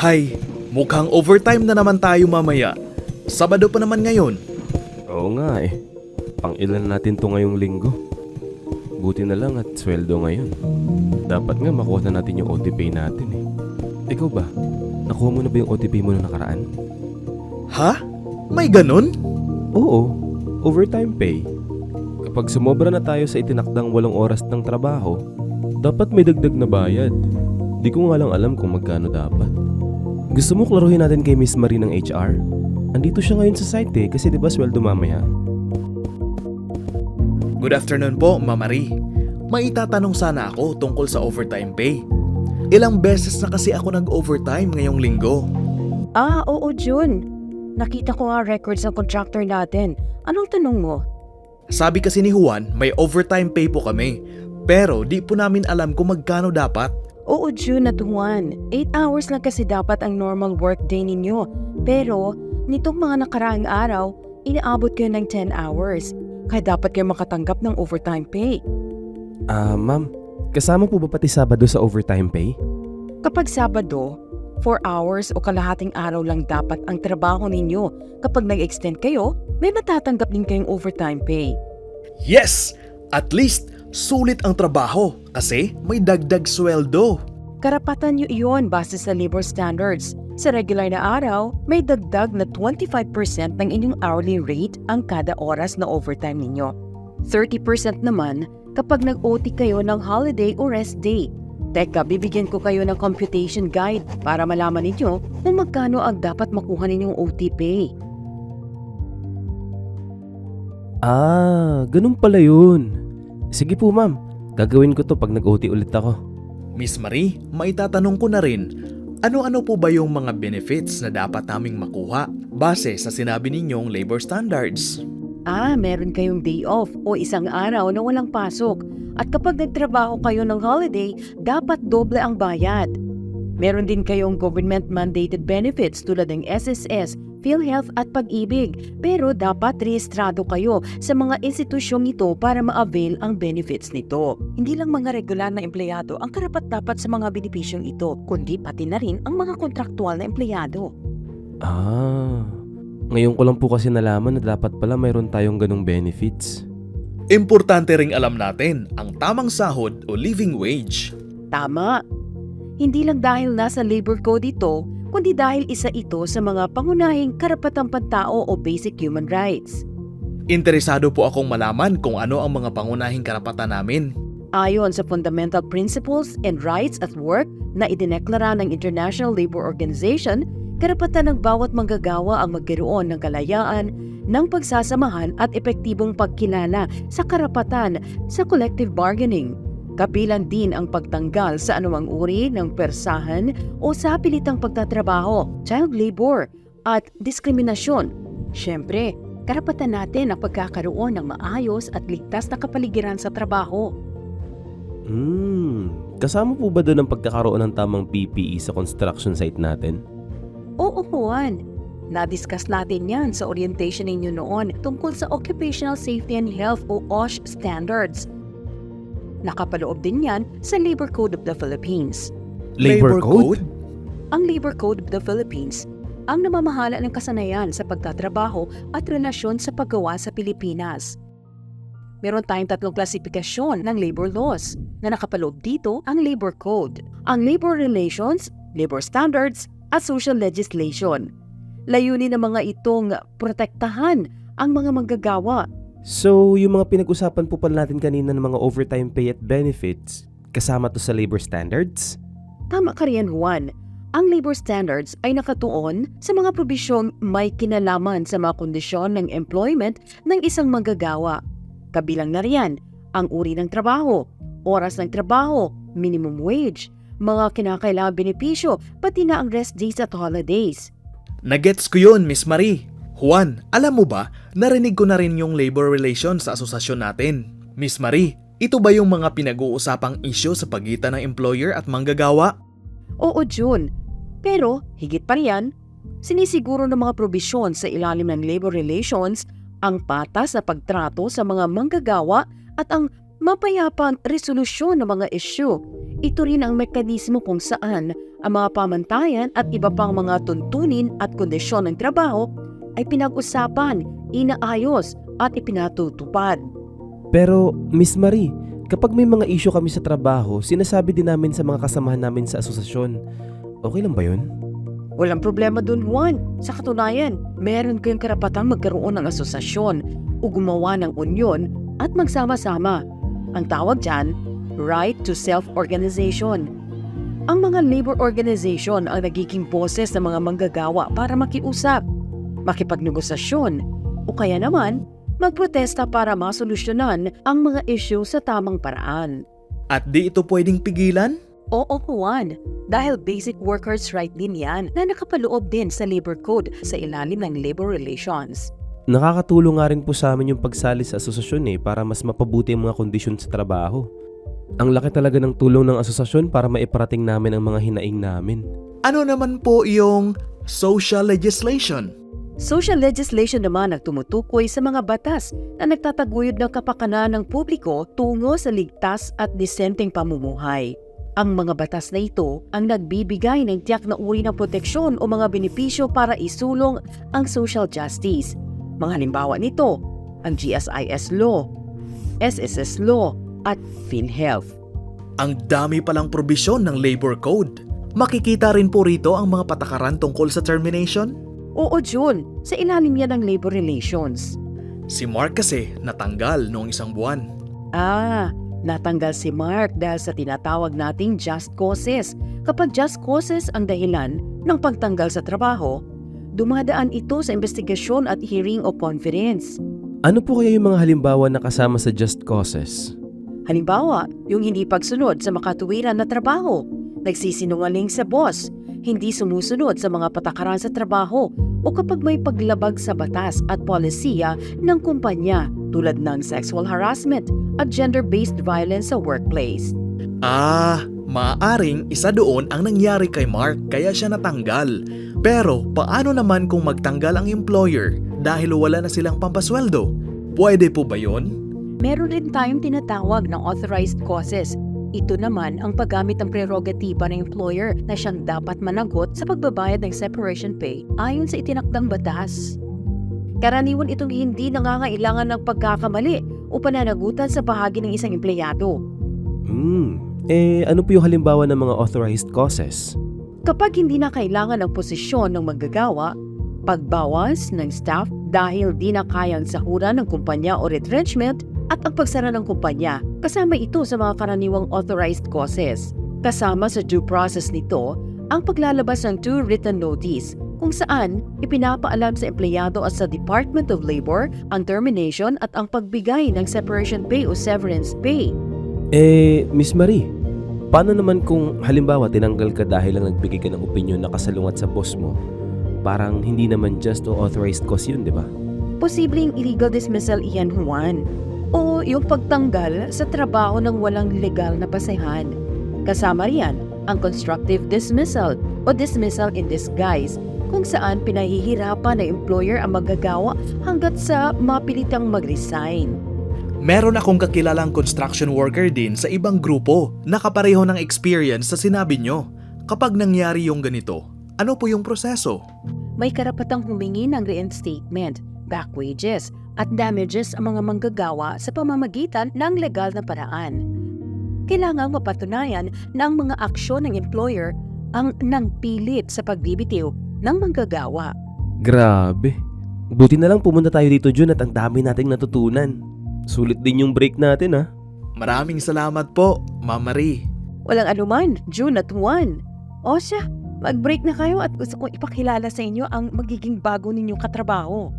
Hay, mukhang overtime na naman tayo mamaya. Sabado pa naman ngayon. Oo nga eh. Pang ilan natin to ngayong linggo. Buti na lang at sweldo ngayon. Dapat nga makuha na natin yung OTP natin eh. Ikaw ba? Nakuha mo na ba yung OTP mo na nakaraan? Ha? May ganun? Oo, overtime pay. Kapag sumobra na tayo sa itinakdang walong oras ng trabaho, dapat may dagdag na bayad. Di ko nga lang alam kung magkano dapat. Gusto mo klaruhin natin kay Miss Marie ng HR? Andito siya ngayon sa site eh, kasi di ba sweldo mamaya? Good afternoon po, Mama Marie. May itatanong sana ako tungkol sa overtime pay. Ilang beses na kasi ako nag-overtime ngayong linggo. Ah, oo, June. Nakita ko nga records ng contractor natin. Anong tanong mo? Sabi kasi ni Juan, may overtime pay po kami. Pero di po namin alam kung magkano dapat. Oo, June at Juan. 8 hours lang kasi dapat ang normal work day ninyo. Pero, nitong mga nakaraang araw, inaabot kayo ng 10 hours. Kaya dapat kayo makatanggap ng overtime pay. Ah, ma'am, kasama po ba pati Sabado sa overtime pay? Kapag Sabado, 4 hours o kalahating araw lang dapat ang trabaho ninyo. Kapag nag-extend kayo, may matatanggap din kayong overtime pay. Yes! At least, sulit ang trabaho kasi may dagdag sweldo. Karapatan nyo iyon base sa labor standards. Sa regular na araw, may dagdag na 25% ng inyong hourly rate ang kada oras na overtime ninyo. 30% naman kapag nag-OT kayo ng holiday o rest day. Teka, bibigyan ko kayo ng computation guide para malaman ninyo kung magkano ang dapat makuha ninyong OT pay. Ah, ganun pala yun. Sige po ma'am, gagawin ko to pag nag-OT ulit ako. Miss Marie, maitatanong ko na rin, ano-ano po ba yung mga benefits na dapat naming makuha base sa sinabi ninyong labor standards? Ah, meron kayong day off o isang araw na walang pasok. At kapag nagtrabaho kayo ng holiday, dapat doble ang bayad. Meron din kayong government-mandated benefits tulad ng SSS, PhilHealth at Pag-ibig. Pero dapat rehistrado kayo sa mga institusyong ito para ma-avail ang benefits nito. Hindi lang mga regular na empleyado ang karapat-dapat sa mga benepisyong ito, kundi pati na rin ang mga kontraktual na empleyado. Ah, ngayon ko lang po kasi nalaman na dapat pala mayroon tayong ganong benefits. Importante ring alam natin ang tamang sahod o living wage. Tama. Hindi lang dahil nasa labor code ito, kundi dahil isa ito sa mga pangunahing karapatang pantao o basic human rights. Interesado po akong malaman kung ano ang mga pangunahing karapatan namin. Ayon sa Fundamental Principles and Rights at Work na idineklara ng International Labor Organization, karapatan ng bawat manggagawa ang magkaroon ng kalayaan, ng pagsasamahan at epektibong pagkilala sa karapatan sa collective bargaining. Kapilan din ang pagtanggal sa anumang uri ng persahan o sa pilitang pagtatrabaho, child labor, at diskriminasyon. Siyempre, karapatan natin ang pagkakaroon ng maayos at ligtas na kapaligiran sa trabaho. Hmm, kasama po ba doon ang pagkakaroon ng tamang PPE sa construction site natin? Oo, Juan. Na-discuss natin yan sa orientation ninyo noon tungkol sa Occupational Safety and Health o OSH standards. Nakapaloob din yan sa Labor Code of the Philippines. Ang Labor Code of the Philippines ang namamahala ng kasanayan sa pagtatrabaho at relasyon sa paggawa sa Pilipinas. Meron tayong tatlong klasifikasyon ng labor laws na nakapaloob dito ang Labor Code, ang Labor Relations, Labor Standards, at Social Legislation. Layunin ng mga itong protektahan ang mga manggagawa So, yung mga pinag-usapan po pala natin kanina ng mga overtime pay at benefits, kasama to sa labor standards? Tama ka riyan, Juan. Ang labor standards ay nakatuon sa mga probisyong may kinalaman sa mga kondisyon ng employment ng isang manggagawa. Kabilang na riyan ang uri ng trabaho, oras ng trabaho, minimum wage, mga kinakailangang benepisyo, pati na ang rest days at holidays. Nagets ko yun, Miss Marie. Juan, alam mo ba, narinig ko na rin yung labor relations sa asosasyon natin. Miss Marie, ito ba yung mga pinag-uusapang isyo sa pagitan ng employer at manggagawa? Oo, June. Pero, higit pa riyan, sinisiguro ng mga probisyon sa ilalim ng labor relations ang patas na pagtrato sa mga manggagawa at ang mapayapang resolusyon ng mga isyu. Ito rin ang mekanismo kung saan ang mga pamantayan at iba pang mga tuntunin at kondisyon ng trabaho ay pinag-usapan, inaayos at ipinatutupad. Pero, Miss Marie, kapag may mga issue kami sa trabaho, sinasabi din namin sa mga kasamahan namin sa asosasyon. Okay lang ba yun? Walang problema dun, Juan. Sa katunayan, meron kayong karapatang magkaroon ng asosasyon o gumawa ng unyon at magsama-sama. Ang tawag dyan, right to self-organization. Ang mga labor organization ang nagiging boses ng mga manggagawa para makiusap, makipagnegosasyon, o kaya naman, magprotesta para masolusyonan ang mga issue sa tamang paraan. At di ito pwedeng pigilan? Oo, Juan. Dahil basic workers' right din yan na nakapaloob din sa labor code sa ilalim ng labor relations. Nakakatulong nga rin po sa amin yung pagsali sa asosasyon eh para mas mapabuti ang mga kondisyon sa trabaho. Ang laki talaga ng tulong ng asosasyon para maiparating namin ang mga hinaing namin. Ano naman po yung social legislation? Social legislation naman ang tumutukoy sa mga batas na nagtataguyod ng kapakanan ng publiko tungo sa ligtas at disenteng pamumuhay. Ang mga batas na ito ang nagbibigay ng tiyak na uri ng proteksyon o mga benepisyo para isulong ang social justice. Mga halimbawa nito, ang GSIS Law, SSS Law, at PhilHealth. Ang dami palang probisyon ng labor code. Makikita rin po rito ang mga patakaran tungkol sa termination? Oo, June, sa ilalim yan ng labor relations. Si Mark kasi natanggal noong isang buwan. Ah, natanggal si Mark dahil sa tinatawag nating just causes. Kapag just causes ang dahilan ng pagtanggal sa trabaho, dumadaan ito sa investigasyon at hearing o conference. Ano po kaya yung mga halimbawa na kasama sa Just Causes? Halimbawa, yung hindi pagsunod sa makatuwiran na trabaho, nagsisinungaling sa boss, hindi sumusunod sa mga patakaran sa trabaho o kapag may paglabag sa batas at polisiya ng kumpanya tulad ng sexual harassment at gender-based violence sa workplace. Ah, maaaring isa doon ang nangyari kay Mark kaya siya natanggal. Pero paano naman kung magtanggal ang employer dahil wala na silang pampasweldo? Pwede po ba yon? Meron rin tayong tinatawag na authorized causes. Ito naman ang paggamit ng prerogatiba ng employer na siyang dapat managot sa pagbabayad ng separation pay ayon sa itinakdang batas. Karaniwan itong hindi nangangailangan ng pagkakamali o pananagutan sa bahagi ng isang empleyado. Hmm, eh ano po yung halimbawa ng mga authorized causes? Kapag hindi na kailangan ng posisyon ng maggagawa, pagbawas ng staff dahil di na kayang sahuran ng kumpanya o retrenchment at ang pagsara ng kumpanya, kasama ito sa mga karaniwang authorized causes. Kasama sa due process nito ang paglalabas ng two written notice kung saan ipinapaalam sa empleyado at sa Department of Labor ang termination at ang pagbigay ng separation pay o severance pay. Eh, Miss Marie, paano naman kung halimbawa tinanggal ka dahil lang nagbigay ka ng opinion na kasalungat sa boss mo? Parang hindi naman just o authorized cause yun, di ba? posibleng illegal dismissal iyan Juan o yung pagtanggal sa trabaho ng walang legal na basehan. Kasama riyan ang constructive dismissal o dismissal in disguise kung saan pinahihirapan ng employer ang magagawa hanggat sa mapilitang mag-resign. Meron akong kakilalang construction worker din sa ibang grupo na kapareho ng experience sa sinabi nyo. Kapag nangyari yung ganito, ano po yung proseso? May karapatang humingi ng reinstatement, back wages, at damages ang mga manggagawa sa pamamagitan ng legal na paraan. Kailangang mapatunayan na ang mga aksyon ng employer ang nangpilit sa pagbibitiw ng manggagawa. Grabe. Buti na lang pumunta tayo dito, Jun, at ang dami nating natutunan. Sulit din yung break natin, ah. Maraming salamat po, Ma'am Marie. Walang anuman, June at Juan. O siya, mag-break na kayo at gusto kong ipakilala sa inyo ang magiging bago ninyong katrabaho.